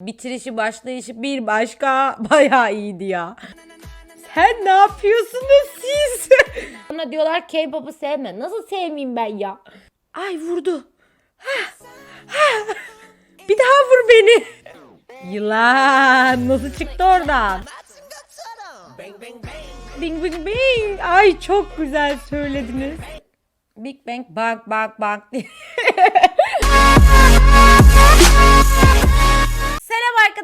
Bitirişi başlayışı bir başka bayağı iyiydi ya. Sen ne yapıyorsunuz siz? Bana diyorlar K-pop'u sevme. Nasıl sevmeyeyim ben ya? Ay vurdu. Hah, hah. Bir daha vur beni. Yılan nasıl çıktı oradan? Bing bing bing. Ay çok güzel söylediniz. Big Bang bang bang bang diye.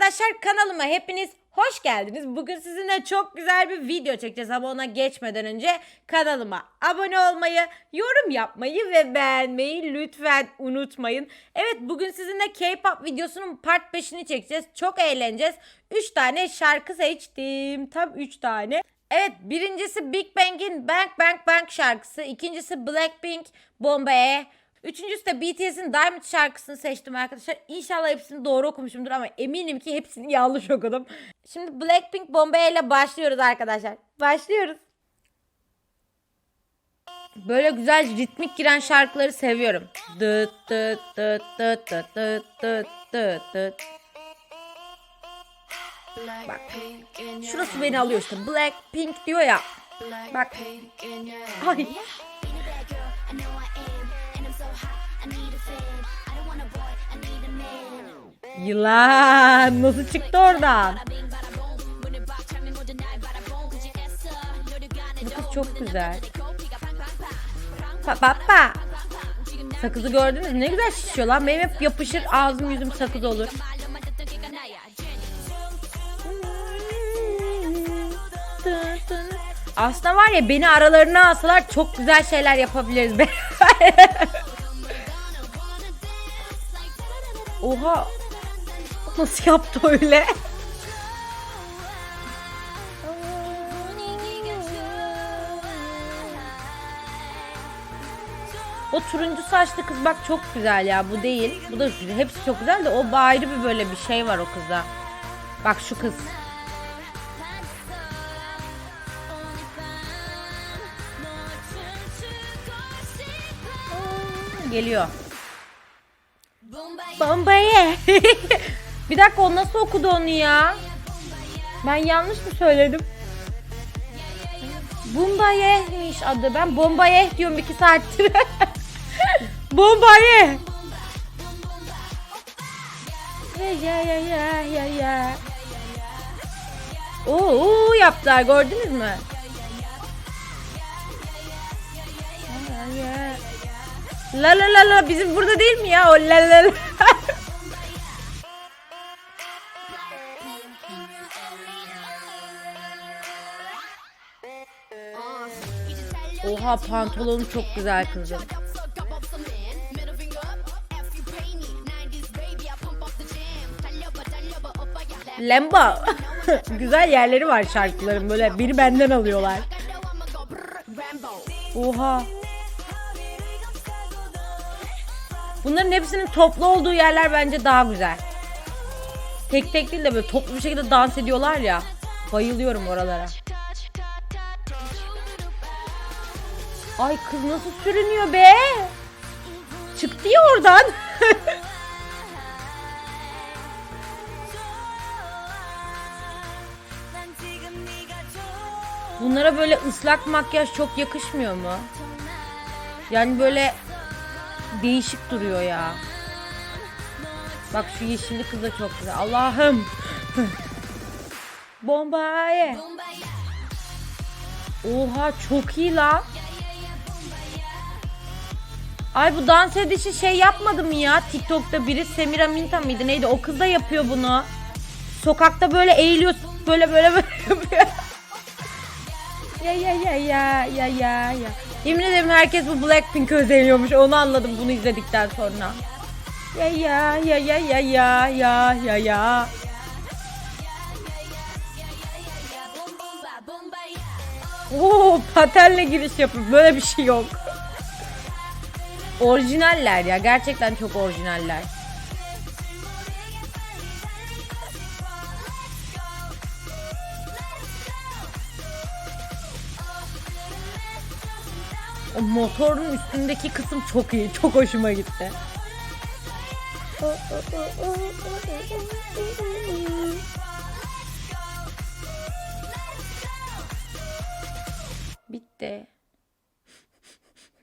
Arkadaşlar kanalıma hepiniz hoş geldiniz. Bugün sizinle çok güzel bir video çekeceğiz ama ona geçmeden önce kanalıma abone olmayı, yorum yapmayı ve beğenmeyi lütfen unutmayın. Evet bugün sizinle K-pop videosunun part 5'ini çekeceğiz. Çok eğleneceğiz. 3 tane şarkı seçtim. Tam 3 tane. Evet birincisi Big Bang'in Bang Bang Bang şarkısı. ikincisi Blackpink Bombay. Üçüncüsü de BTS'in Diamond şarkısını seçtim arkadaşlar. İnşallah hepsini doğru okumuşumdur ama eminim ki hepsini yanlış okudum. Şimdi Blackpink Bombay ile başlıyoruz arkadaşlar. Başlıyoruz. Böyle güzel ritmik giren şarkıları seviyorum. Dıt dıt dıt dıt dıt dıt dıt dıt dıt. Bak. Şurası beni alıyor işte. Blackpink diyor ya. Bak. Ay. Yılan nasıl çıktı oradan? Bu kız çok güzel. Pa pa pa. Sakızı gördünüz mü? Ne güzel şişiyor lan. Benim hep yapışır ağzım yüzüm sakız olur. Aslında var ya beni aralarına alsalar çok güzel şeyler yapabiliriz. Oha. Nasıl yaptı öyle? O turuncu saçlı kız bak çok güzel ya bu değil. Bu da. Hepsi çok güzel de o ayrı bir böyle bir şey var o kızda. Bak şu kız. Geliyor. Bombayı. bir dakika o nasıl okudu onu ya? Ben yanlış mı söyledim? Bombayeh'miş adı. Ben Bombayeh diyorum iki saattir. Bombayeh. Ya ya ya ya ya ya. Oo, yaptılar gördünüz mü? La la la la bizim burada değil mi ya o la la la. Oha pantolonu çok güzel kızım. Lemba. güzel yerleri var şarkıların böyle biri benden alıyorlar. Oha. Bunların hepsinin toplu olduğu yerler bence daha güzel. Tek tek değil de böyle toplu bir şekilde dans ediyorlar ya. Bayılıyorum oralara. Ay kız nasıl sürünüyor be? Çıktı ya oradan. Bunlara böyle ıslak makyaj çok yakışmıyor mu? Yani böyle değişik duruyor ya. Bak şu yeşilli kız da çok güzel. Allah'ım. Bombaye. Oha çok iyi lan. Ay bu dans edişi şey yapmadı mı ya? TikTok'ta biri Semira Minta mıydı neydi? O kız da yapıyor bunu. Sokakta böyle eğiliyor. Böyle böyle böyle yapıyor. ya ya ya ya ya ya ya. Yemin ederim herkes bu Blackpink özeniyormuş. Onu anladım bunu izledikten sonra. Ya ya ya ya ya ya ya ya ya. Oo paternle giriş yapıyor. Böyle bir şey yok. Orijinaller ya. Gerçekten çok orijinaller. O motorun üstündeki kısım çok iyi. Çok hoşuma gitti. Bitti.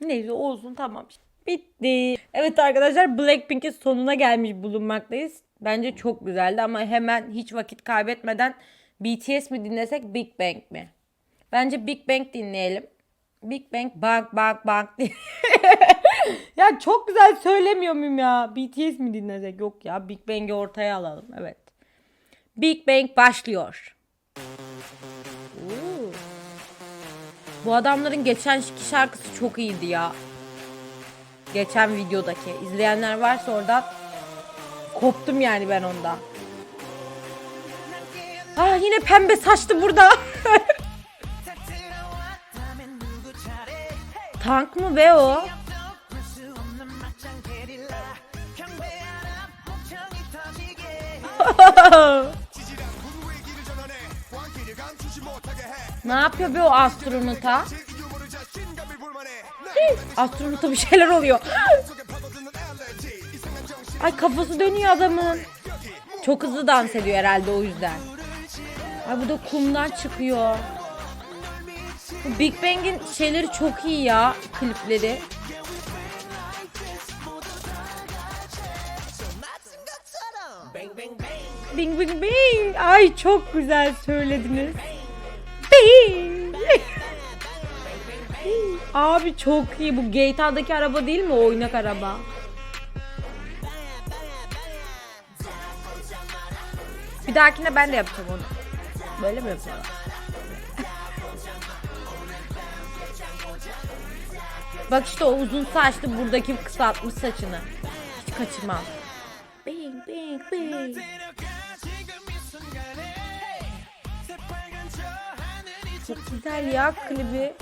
Neyse olsun tamam. Bitti. Evet arkadaşlar Blackpink'in sonuna gelmiş bulunmaktayız. Bence çok güzeldi ama hemen hiç vakit kaybetmeden BTS mi dinlesek Big Bang mi? Bence Big Bang dinleyelim. Big Bang bang bang bang diye. ya çok güzel söylemiyor muyum ya? BTS mi dinlesek? Yok ya Big Bang'i ortaya alalım. Evet. Big Bang başlıyor. Oo. Bu adamların geçen şarkısı çok iyiydi ya. Geçen videodaki. izleyenler varsa oradan koptum yani ben ondan. Aa yine pembe saçlı burada. Tank mı be o? ne yapıyor be o astronota? Astronota bir şeyler oluyor. Ay kafası dönüyor adamın. Çok hızlı dans ediyor herhalde o yüzden. Ay bu da kumdan çıkıyor. Bu Big Bang'in şeyleri çok iyi ya klipleri. Bing bing bing. Ay çok güzel söylediniz. Bing. Abi çok iyi. Bu GTA'daki araba değil mi? O oynak araba. Bir dahakine ben de yapacağım onu. Böyle mi yapıyorlar? Bak işte o uzun saçlı buradaki kısaltmış saçını. Hiç kaçırmam. Bing bing bing. Çok güzel ya klibi.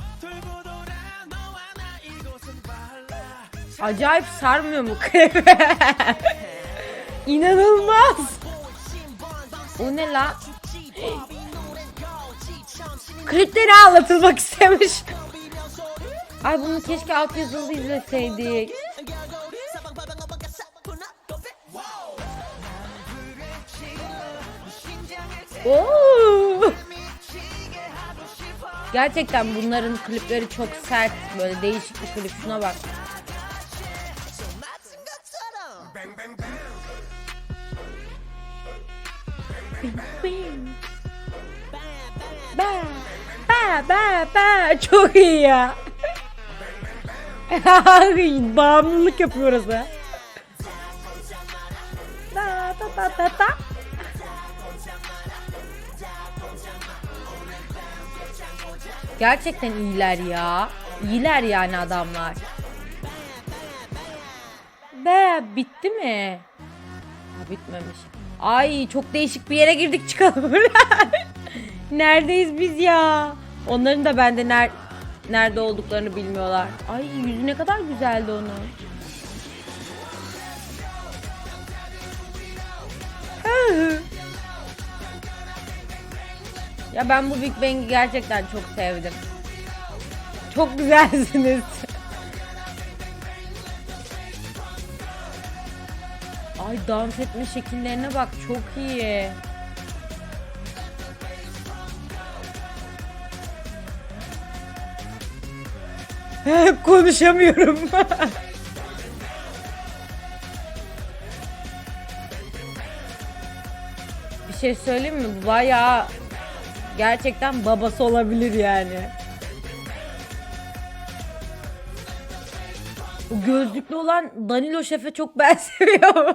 Acayip sarmıyor mu klibi? İnanılmaz. O ne la? Klipleri anlatılmak istemiş. Ay bunu keşke altyazılı izleseydik. Oo! Gerçekten bunların klipleri çok sert. Böyle değişik bir klip. Şuna bak. Ba ba ba ba çok iyi ya. Bağımlılık yapıyor orası. Da da da da da. Gerçekten iyiler ya. İyiler yani adamlar. Be bitti mi? Bitmemiş. Ay çok değişik bir yere girdik çıkalım. Neredeyiz biz ya? Onların da bende ner nerede olduklarını bilmiyorlar. Ay yüzü ne kadar güzeldi onun. ya ben bu Big Bang'i gerçekten çok sevdim. Çok güzelsiniz. Ay dans etme şekillerine bak çok iyi. Konuşamıyorum. Bir şey söyleyeyim mi? Bayağı gerçekten babası olabilir yani. O gözlüklü olan Danilo Şef'e çok benziyor.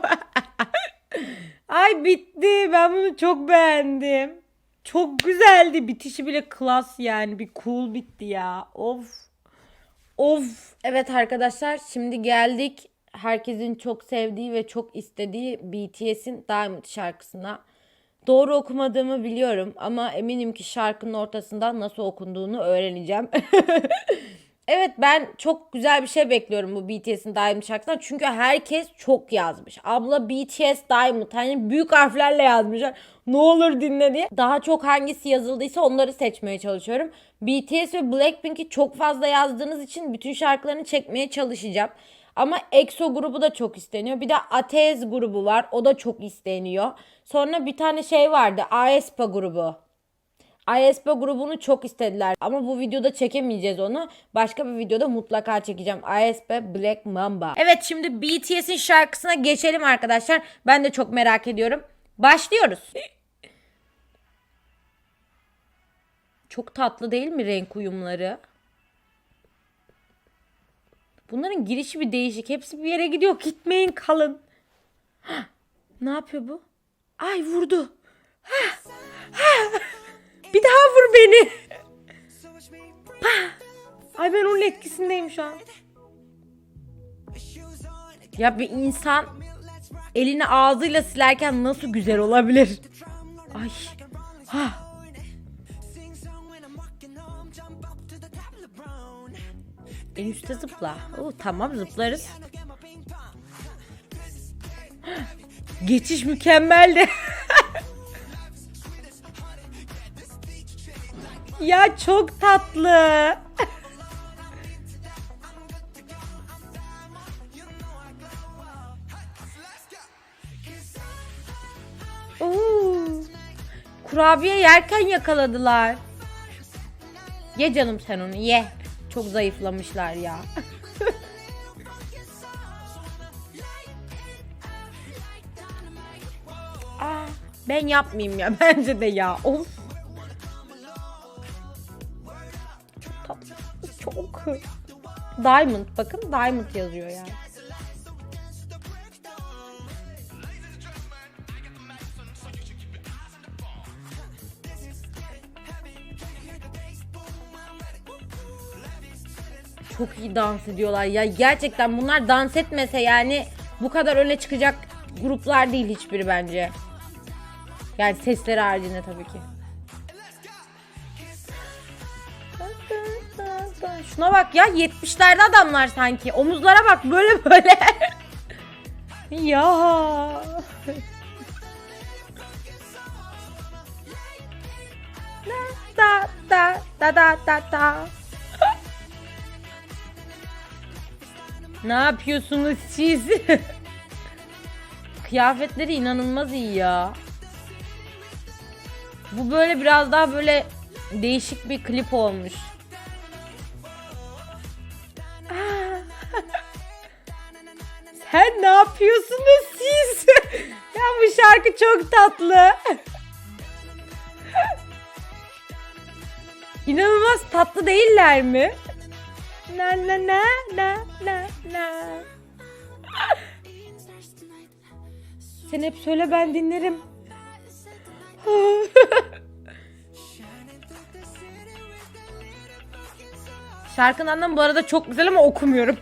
Ay bitti. Ben bunu çok beğendim. Çok güzeldi. Bitişi bile klas yani. Bir cool bitti ya. Of. Of. Evet arkadaşlar şimdi geldik herkesin çok sevdiği ve çok istediği BTS'in Diamond şarkısına. Doğru okumadığımı biliyorum ama eminim ki şarkının ortasından nasıl okunduğunu öğreneceğim. evet ben çok güzel bir şey bekliyorum bu BTS'in Diamond şarkısından. Çünkü herkes çok yazmış. Abla BTS Diamond hani büyük harflerle yazmışlar. Ne olur dinle diye. Daha çok hangisi yazıldıysa onları seçmeye çalışıyorum. BTS ve Blackpink'i çok fazla yazdığınız için bütün şarkılarını çekmeye çalışacağım. Ama EXO grubu da çok isteniyor. Bir de Ateez grubu var. O da çok isteniyor. Sonra bir tane şey vardı. aespa grubu. Aespa grubunu çok istediler. Ama bu videoda çekemeyeceğiz onu. Başka bir videoda mutlaka çekeceğim. aespa Black Mamba. Evet şimdi BTS'in şarkısına geçelim arkadaşlar. Ben de çok merak ediyorum. Başlıyoruz. Çok tatlı değil mi renk uyumları? Bunların girişi bir değişik. Hepsi bir yere gidiyor. Gitmeyin kalın. Ne yapıyor bu? Ay vurdu. Hah, hah. Bir daha vur beni. Ay ben onun etkisindeyim şu an. Ya bir insan elini ağzıyla silerken nasıl güzel olabilir? Ay. Ha. En üstte zıpla. Oo, tamam zıplarız. Geçiş mükemmeldi. ya çok tatlı. Oo. Kurabiye yerken yakaladılar. Ye canım sen onu ye. Çok zayıflamışlar ya. Aa, ben yapmayayım ya bence de ya. Of. Çok. Diamond bakın Diamond yazıyor yani. Çok iyi dans ediyorlar ya. Gerçekten bunlar dans etmese yani bu kadar öne çıkacak gruplar değil hiçbiri bence. Yani sesleri haricinde tabii ki. Şuna bak ya 70'lerde adamlar sanki. Omuzlara bak böyle böyle. ya. Da da da da da da. Ne yapıyorsunuz siz? Kıyafetleri inanılmaz iyi ya. Bu böyle biraz daha böyle değişik bir klip olmuş. Sen ne yapıyorsunuz siz? ya bu şarkı çok tatlı. İnanılmaz tatlı değiller mi? Na na na na na na. Sen hep söyle ben dinlerim. Şarkının anlamı bu arada çok güzel ama okumuyorum.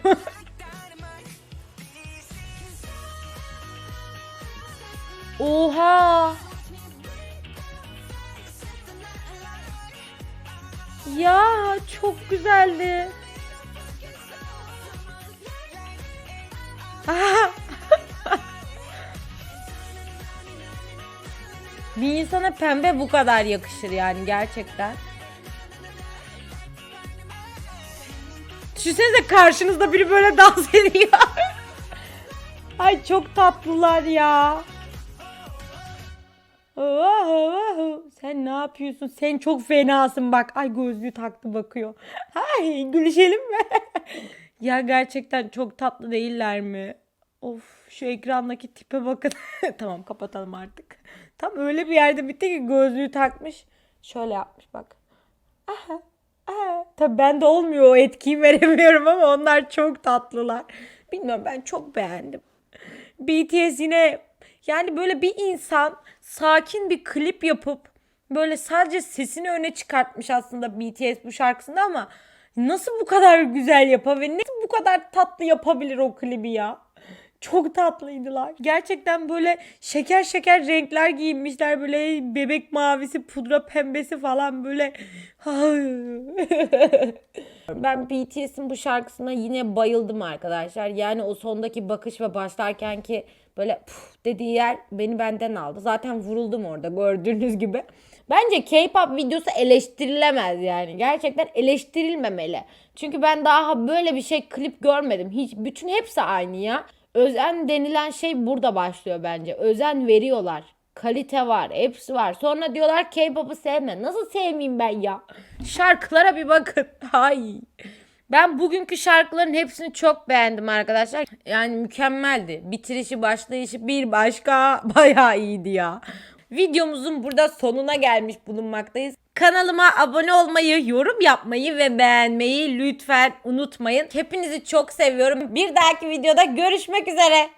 Pembe bu kadar yakışır yani gerçekten. Düşünsenize karşınızda biri böyle dans ediyor. Ay çok tatlılar ya. Sen ne yapıyorsun? Sen çok fenasın bak. Ay gözlüğü taktı bakıyor. Ay gülüşelim mi? ya gerçekten çok tatlı değiller mi? Of şu ekrandaki tipe bakın. tamam kapatalım artık. Tam öyle bir yerde bitti ki gözlüğü takmış. Şöyle yapmış bak. Aha, aha. Tabii bende olmuyor o etkiyi veremiyorum ama onlar çok tatlılar. Bilmiyorum ben çok beğendim. BTS yine yani böyle bir insan sakin bir klip yapıp böyle sadece sesini öne çıkartmış aslında BTS bu şarkısında ama nasıl bu kadar güzel yapabilir? Nasıl bu kadar tatlı yapabilir o klibi ya? Çok tatlıydılar. Gerçekten böyle şeker şeker renkler giyinmişler. Böyle bebek mavisi, pudra pembesi falan böyle. ben BTS'in bu şarkısına yine bayıldım arkadaşlar. Yani o sondaki bakış ve başlarkenki böyle puf dediği yer beni benden aldı. Zaten vuruldum orada gördüğünüz gibi. Bence K-pop videosu eleştirilemez yani. Gerçekten eleştirilmemeli. Çünkü ben daha böyle bir şey klip görmedim. Hiç bütün hepsi aynı ya. Özen denilen şey burada başlıyor bence. Özen veriyorlar. Kalite var, hepsi var. Sonra diyorlar K-pop'u sevme. Nasıl sevmeyeyim ben ya? Şarkılara bir bakın. Ay. Ben bugünkü şarkıların hepsini çok beğendim arkadaşlar. Yani mükemmeldi. Bitirişi, başlayışı bir başka bayağı iyiydi ya. Videomuzun burada sonuna gelmiş bulunmaktayız. Kanalıma abone olmayı, yorum yapmayı ve beğenmeyi lütfen unutmayın. Hepinizi çok seviyorum. Bir dahaki videoda görüşmek üzere.